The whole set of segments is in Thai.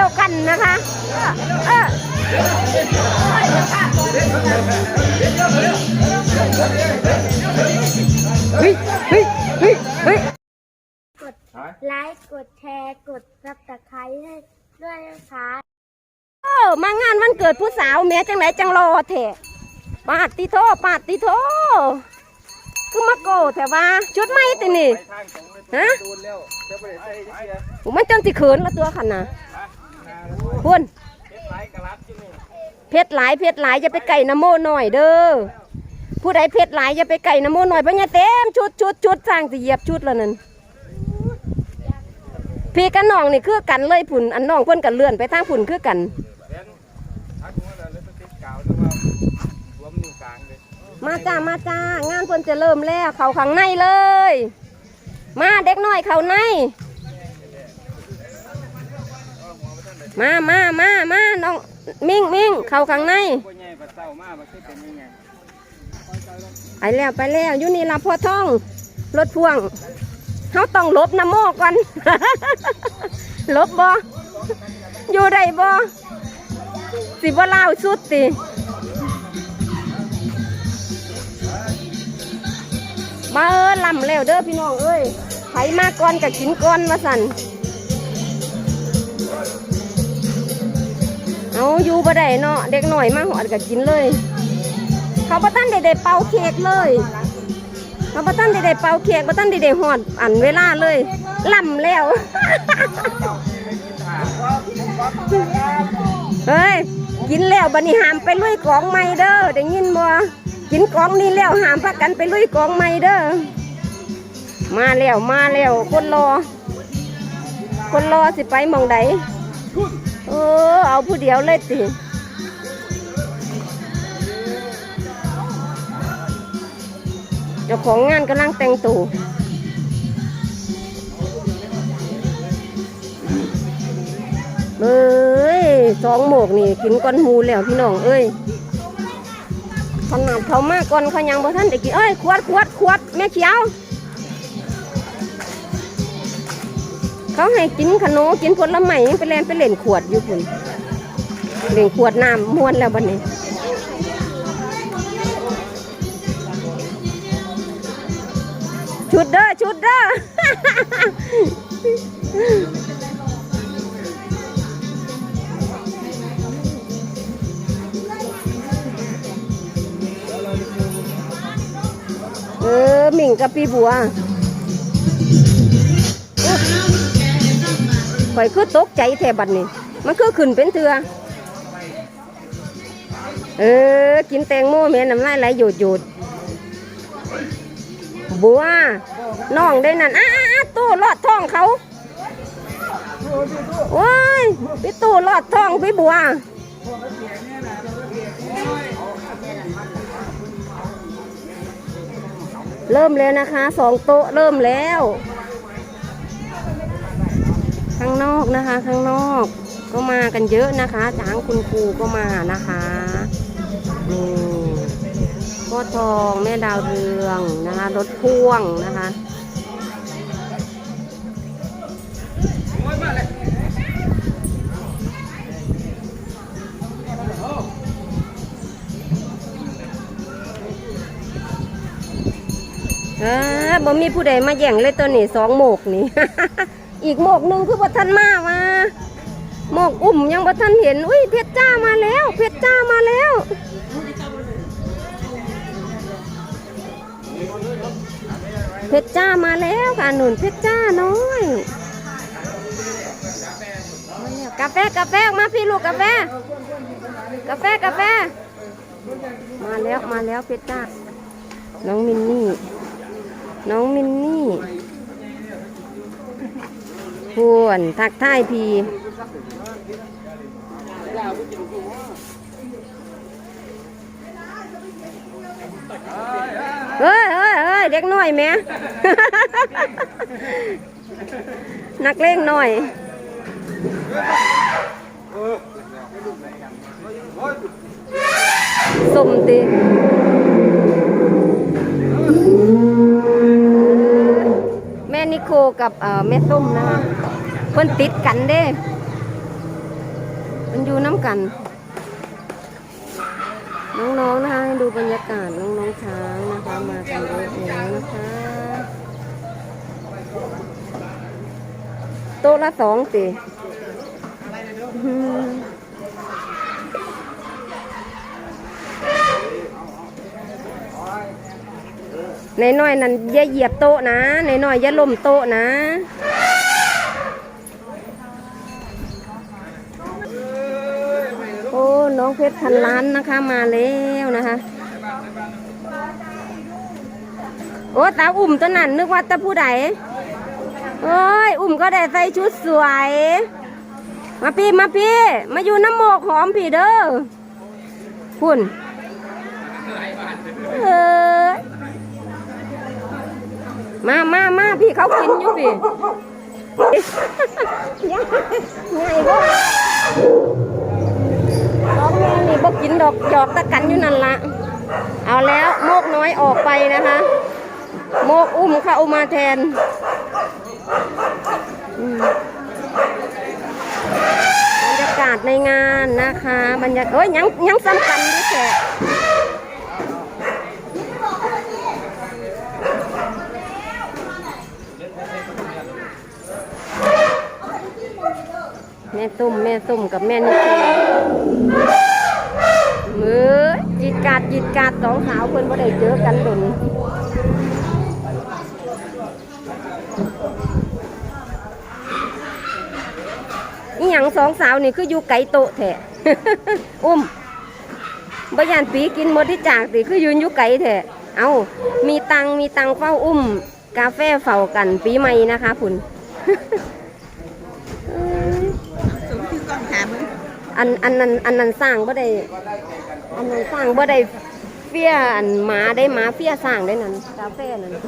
ดียวกันนะคะเออเฮ้ยเฮ้ยเฮ้ยเฮ้ยกดไลค์กดแชร์กดซับสไครต์ให้ด้วยนะคะเออมางานวันเกิดผู้สาวแม่จังไหนจังรอแท้ปาดติโทปาดติโทคือมาโกแต่ว่าชุดไม่ตินี่ฮะมันจังสิเขินละตัวขันนะ คุณเพชรหลายเพชรหลายอย่าไปไก่น้ำโมหน่อยเด้อผู้ใดเพชรหลายอย่าไปไก่น้ำโมหน่อยเพราะเนี่ยเต็มชุดชุดชุดสร้างสิเหยียบชุดแล้วนั่นพี่กับน้องนี่คือกันเลยผุนอันน้องเพิ่นกันเลื่อนไปทางผุนคือกันมาจ้ามาจ้างานเพิ่นจะเริ่มแล้วเขาข้างในเลย มาเด็กน้อยเขาใน มามามามาน้องมิ่งมิ่งเขาข้างในไปแล้วไปแล้วอยู่นี่ละพ่อท่อง รถพ่วงเขาต้องหลบน้ำโมก่อน หลบบ่อยู่ได้บ่สิบ่เล่าสุดติมาเออลำแล้วเด้อพี่น้องเอ้ยไผมาก่อนกับกินก่อนมาสั่น เอาอยู่บ่ได้เนาะเด็กหน่อยมาหอดกับกินเลย เขาบ่ตั้นได้ได้เป่าเค้กเลยเขาบ่ตั้นได้ได้เป่าเค้กบ่ตั้นได้ได้หอดอันเวลาเลยลำแล้วเฮ้ยกินแล้วบัดนี้หามไปลุยกองใหม่เด้อได้ยินบ่กินกองนี้แล้วหามพักกันไปลุยกองใหม่เด้อมาแล้วมาแล้วคนรอ คนรอสิไปมองใด เออ เอาผู้เดียวเลยสิเจ้าของงานกำลังแต่งตัวเอ้ยสองหมกนี่ กินก้อนหมูแล้วพี่น้องเอ้ยขนาดเขามากก่อนเขายังบ่ท่านได้กินเอ้ย ขวดขวดขวดแม่เขียว เขาให้กินขนมกินผลไม้ยังไปเล่นไปเล่นขวดอยู่คุณเล่นขวดน้ำม้วนแล้วบัดนี้ชุดเด้อชุดเด้อเออหมิงกับพี่บัว ข่อยคือตกใจแทบัดนี้มันคือขึ้นเป็นเถือเออ กินแตงโมแม่น้ำลายไหลหยุดหยุดบัวน้องได้นั่นอ้าตู้ลอดท้องเขาโอ้ยพี่ตู้ลอดท้องพี่บัวเริ่มแล้วนะคะสองโต๊ะเริ่มแล้ว ข้างนอกนะคะข้างนอกก็มากันเยอะนะคะจ้างคุณครูก็มานะคะนี่พ่อทองแม่ดาวเรืองนะคะ รถพ่วงนะคะเออบ่มีผู้ใดมาแย่งเลยตัวนี้สองโมกนี่ อีกโมกหนึ่งคือบ่ทันมามาโมกอุ่มยังบ่ทันเห็นอุ้ยเพชรจ้ามาแล้ว เพชรจ้ามาแล้วเพชรจ้ามาแล้วค่ะหนุนเพชรจ้าน้อยกาแฟกาแฟมาพี่ลูกกาแฟ กาแฟกาแฟ มาแล้วมาแล้วเพชรจ้าน้องมินนี่ น้องมินนี่ พวนทักทายพีเฮ้ยเฮ้ยเฮ้ยเด็กน้อยแม่นักเลงหน่อยสมติ โคกับเอ่อแม่ส้มนะคะเพิ่นติดกันเด้มันอยู่น้ำกัน น้องๆนะคะให้ดูบรรยากาศน้องๆช้างนะคะมากันเยอะแล้วนะคะโต๊ะละสองสิ ในน้อยนั้นอย่าเหยียบโต๊ะนะในน้อยอย่าล้มโต๊ะนะโอ้น้องเพชรพันล้านนะคะมาแล้วนะคะโอ้ตาอุ่มตัวนั้นนึกว่าตาผู้ใดโอ้ยอุ่มก็ได้ใส่ชุดสวย มาพี่มาพี่ มาอยู่น้ำโมกหอมพี่เด้อคุณเออ มามามาพี่เขากินอยู่พี่ไงก็น้องแม่นี่บ่กินดอกหยอกตะกันอยู่นั่นละเอาแล้วโมกน้อยออกไปนะคะ โมกอุ้มเข้ามาแทนอืมบรรยากาศในงานนะคะ บรรยากาศโอ้ยยังยังสำคัญด้วยแก ม่ตุ้มแม่ตุ้มกับแม่นิโคมือจิตกาดจิตกาดสองสาวเพิ่อนบ่ได้เจอกันดนนี่หยังสองสาวนี่คืออยู่ไกลโตแท้อุ้มบยานปีกินหมดที่จากติคือยืนอยู่ไกลแท้เอามีตังมีตังเฝ้าอุ้ม กาแฟเฝ้ากันปีใหม่นะคะคุณ สมคือกล้องหามึง อันอันนั้นอันนั้นสร้างบ่ได้อันนั้นสร้างบ่ได้เฟี้ยอันหมาได้หมาเฟี้ยสร้างได้นั่นกาแฟนั่นส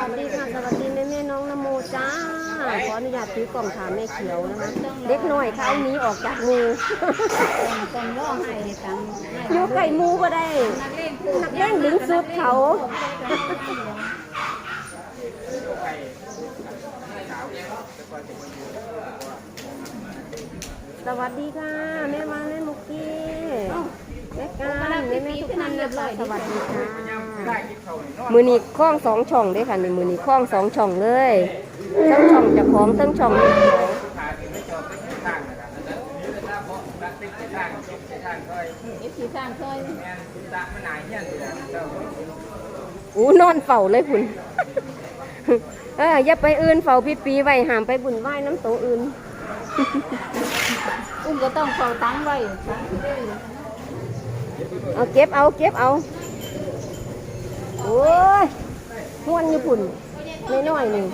วัสดีค่ะสวัสดีแม่แม่น้องนโมจ้าขออนุญาตถือกล่องถามแม่เขียวนะคะเด็กน้อยเขาเอาหนี้ออกจากหมูต้องร้องไห้ตังอยู่ไก่หมูบ่ได้นักเล่นดึงสุดเขา สวัสดีค่ะ แม่วาแม่มุกกี้แม่การแม่แม่ทุกท่านนะคะสวัสดีค่ะมือนี้คล้องสองช่องด้อค่ะในมือนี้คล้องสองช่องเลยทั้งช่องจะของทั้งช่องเขียวเอฟซีสร้างซอยอู้นอนเฝ้าเลยคุณเอออย่าไปอื่นเฝ้าพี่ปีไว้ห้ามไปบุญไหว้น้ำโตอื่น อุ้มก็ต้องเฝ้าตังไว้เอาเก็บเอาเก็บเอาโอ้ยม้วนอยู่พุ่นน้อยๆหนึ่ง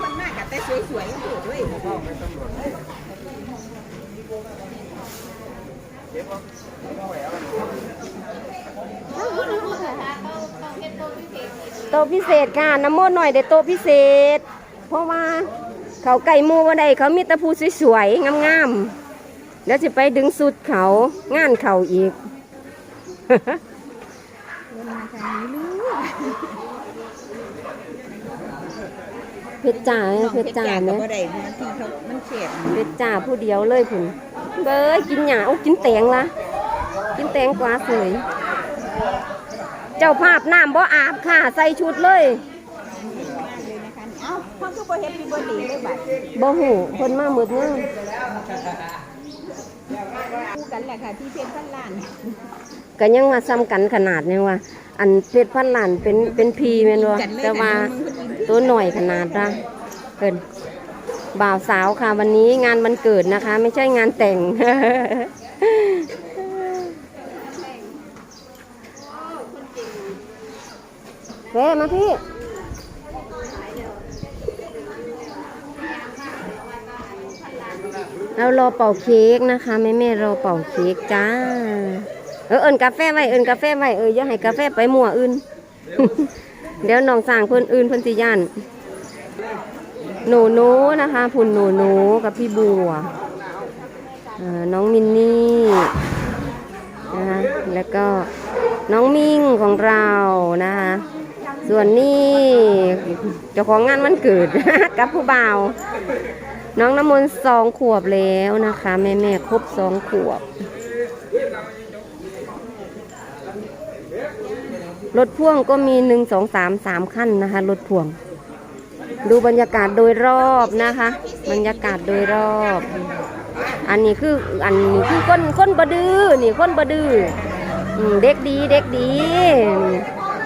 คนมากกับแต่สวยๆด้วยโตะพิเศษค่ะน้ำมนต์หน่อยเดี๋ยวโตะพิเศษ เพราะว่า เขาไก่หมูวันใดเขามีแตะพูสวยๆ งามๆ แล้วจะไปดึงสุดเขางานเขาอีกเพชรจ่าเนี่ยเพชรจ่าเนี่เนี่ยยบ่ได้บางทีเขามันเข็ดเพชรจ่าผู้เดียวเลยผุนเบ้ยกินหยาโอ้กินแตงละกินแตงกวาสวย เจ้าภาพน้ำบ่อาบค่ะ ใส่ชุดเลยเลย นะคะเอ้าเขาคือบ่เฮ็ดมีบ่ดีเลยบัดบ่หูคนมาหมดเนี่ยคู่กันแหละค่ะที่เพชรพันล้านก็ยังว่าซ้ำกันขนาดเนี่ยว่า อันเพชรพันล้านเป็นเป็นพีแม่นบ่แต่ว่าตัวหน่อยขนาดละเพิ่นบ่าวสาวค่ะ วันนี้งานวันเกิดนะคะ ไม่ใช่งานแต่งเฮ้มาพี่ เรารอเป่าเค้กนะคะแม่แม่รอเป่าเค้กจ้า เออเอินกาแฟไว้เอินกาแฟไว้เอออย่าให้กาแฟไปมั่วอื่น เดี๋ยวน้องสั่งเพิ่นอื่นเพิ่นสิย่านหนูหนูนะคะพุ่นหนูหนูกับพี่บัวน้องมินนี่นะคะแล้วก็น้องมิ่งของเรานะคะส่วนนี้เจ้าของงานวันเกิด กับผู้บ่าว น้องน้ำมนต์สองขวบแล้วนะคะ แม่แม่ครบสองขวบ รถพ่วงก็มีหนึ่งสองสามสามขั้นนะคะ รถพ่วง ดูบรรยากาศโดยรอบนะคะ บรรยากาศโดยรอบ อันนี้คืออันนี้คือคนคนบดือนี่คนบดือเด็กดีเด็กดี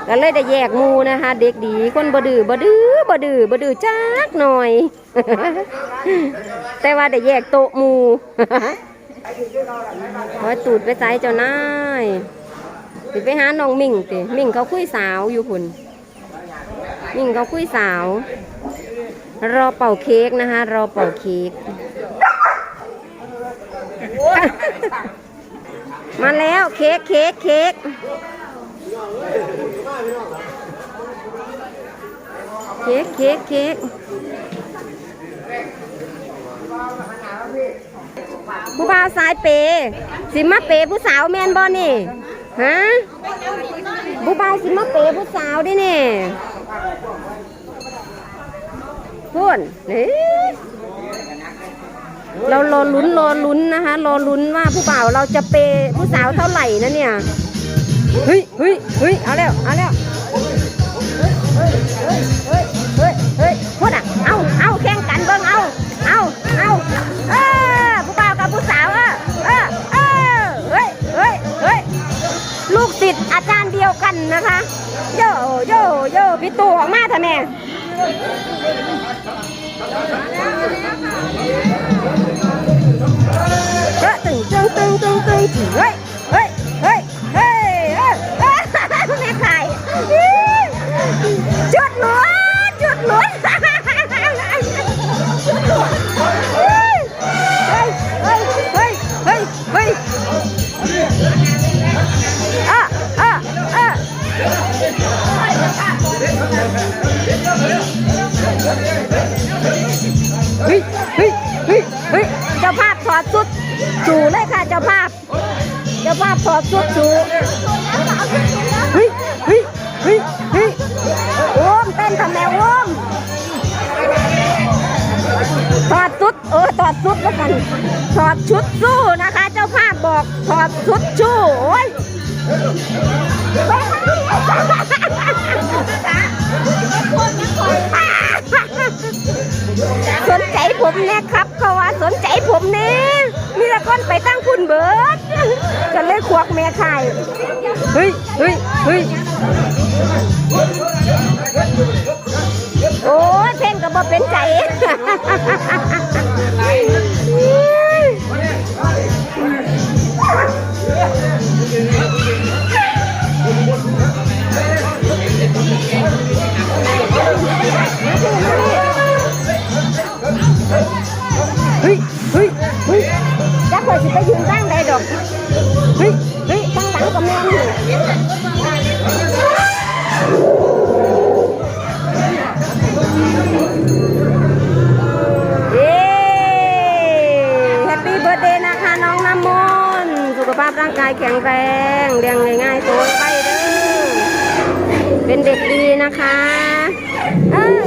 ก็เลยได้แยกมูนะคะ เด็กดีคนบดือบดือ บดื้อบดื้อจักหน่อย แต่ว่าได้แยกโต๊ะหมูขอตูดไปใส่เจ้านายสิไปหาน้องมิ่งติมิ่งเขาคุยสาวอยู่พุ่นมิ่งเขาคุยสาว รอเป่าเค้กนะคะ รอเป่าเค้กมาแล้วเค้กเค้กเค้ก ค้กเค้กเค้กผู้บ่าวสายเปย์สิมาเปย์ผู้สาวแมนบอนี่ฮะผู้บ่าวสิมาเปย์ผู้สาวดินี่พูนนี่เรารอลุ้นรอลุ้นนะคะรอลุ้นว่าผู้บ่าวเราจะเปย์ผู้สาวเท่าไหร่นะเนี่ยเฮ้ยเฮ้ยเฮ้ยเอาแล้วเอาแล้ว มาเถอะแเฮ้ยเฮ้ยเฮ้ยเฮ้ยเจ้าภาพถอดสุดสูเลยค่ะเจ้าภาพ เจ้าภาพถอดสุดสูเฮ้ยเฮ้ยเฮ้ยเฮ้ยโอมเต้นทำแนวโอมถอดชุดเออถอดชุดแล้วกันถอดชุดสู้นะคะ เจ้าภาพบอกถอดชุดสู้โอ้ย ไปตั้งคุณเบิร์ดก็เลยควักแม่ไข่เฮ้ยเฮ้ยเฮ้ยโอ้ยเพลงก็บ่เป็นใจเฮ้ยเฮ้ยเฮ้ยจักว่าสิไปยืน ตั้งได้ดอกเฮ้ยเฮ้ยตั้งหลังกับแม่นี่เย้แฮปปี้เบิร์ดเดย์นะคะน้องน้ำมนต์สุขภาพร่างกายแข็งแรงเรียงง่ายๆโตไปเด้อเป็นเด็กดีนะคะเออ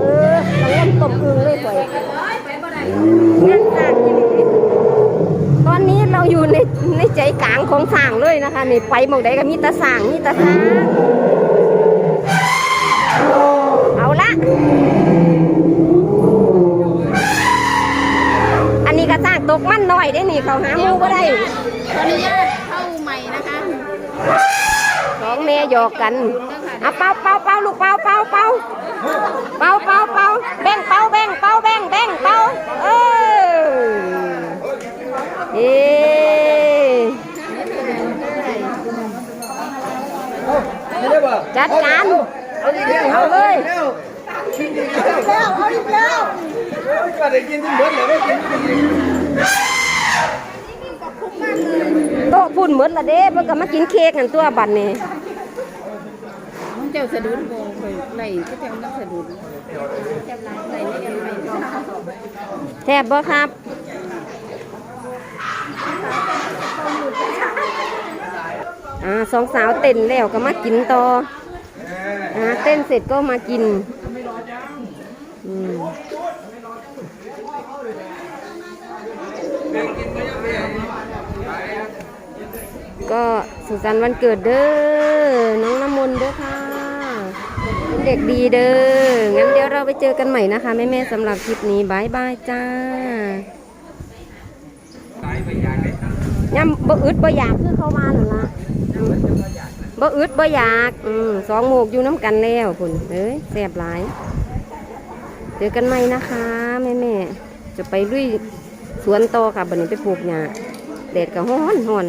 เออเล่นตบอึงเลยป่วยเล่นสร้างที่นี่ตอนนี้เราอยู่ ในในใจกลางของสร้างเลยนะคะนี่ไปหมองใดก็มีแตาสร้างมีแตาสร้างเอาละอันนี้ก็สร้างตกมันหน่อยได้นี่เขาหาหมูก็ได้ขออนุญาตเข้าใหม่นะคะสองแม่หยอกกันเอาเป่าเป่าเป่าลูกเป่าเป่าเป่าเป่าเป่าเป่าแบ่งเป่าแบ่งเป่าแบ่งแบ่งเป่าเออเอ๊ จัดการเอาเลยแล้วเอาอีกแล้วก็ได้กินที่เหมือนเลยไม่กินโต๊ะพุ่นเหมือนละเด้เพิ่นก็มากินเค้กกันตัวบัดนี้น้องเจ้าสะดุดโบไปไหลก็เจ้านักสะดุดไหลไม่ยังไงแทบบ่ครับอ่าสองสาวเต้นแล้วก็มากินต่อ หาเต้นเสร็จก็มากินอืมก็สุขสันต์วันเกิดเด้อ น้องน้ำมนต์เด้อค่ะเป็นเด็กดีเด้อ งั้นเดี๋ยวเราไปเจอกันใหม่นะคะ แม่ๆสำหรับคลิปนี้บายบายจ้าย่ำบ่อึดบ่อยากคือเข้ามาหรอละ บ่อึดบ่อยากอืมสองโมกอยู่น้ำกันแล้วคุณเอ้ยแสบหลายเจอกันไหมนะคะแม่แม่จะไปลุยสวนต่อค่ะบันนี้ไปปลูกหญ้าแดดก็ร้อนร้อน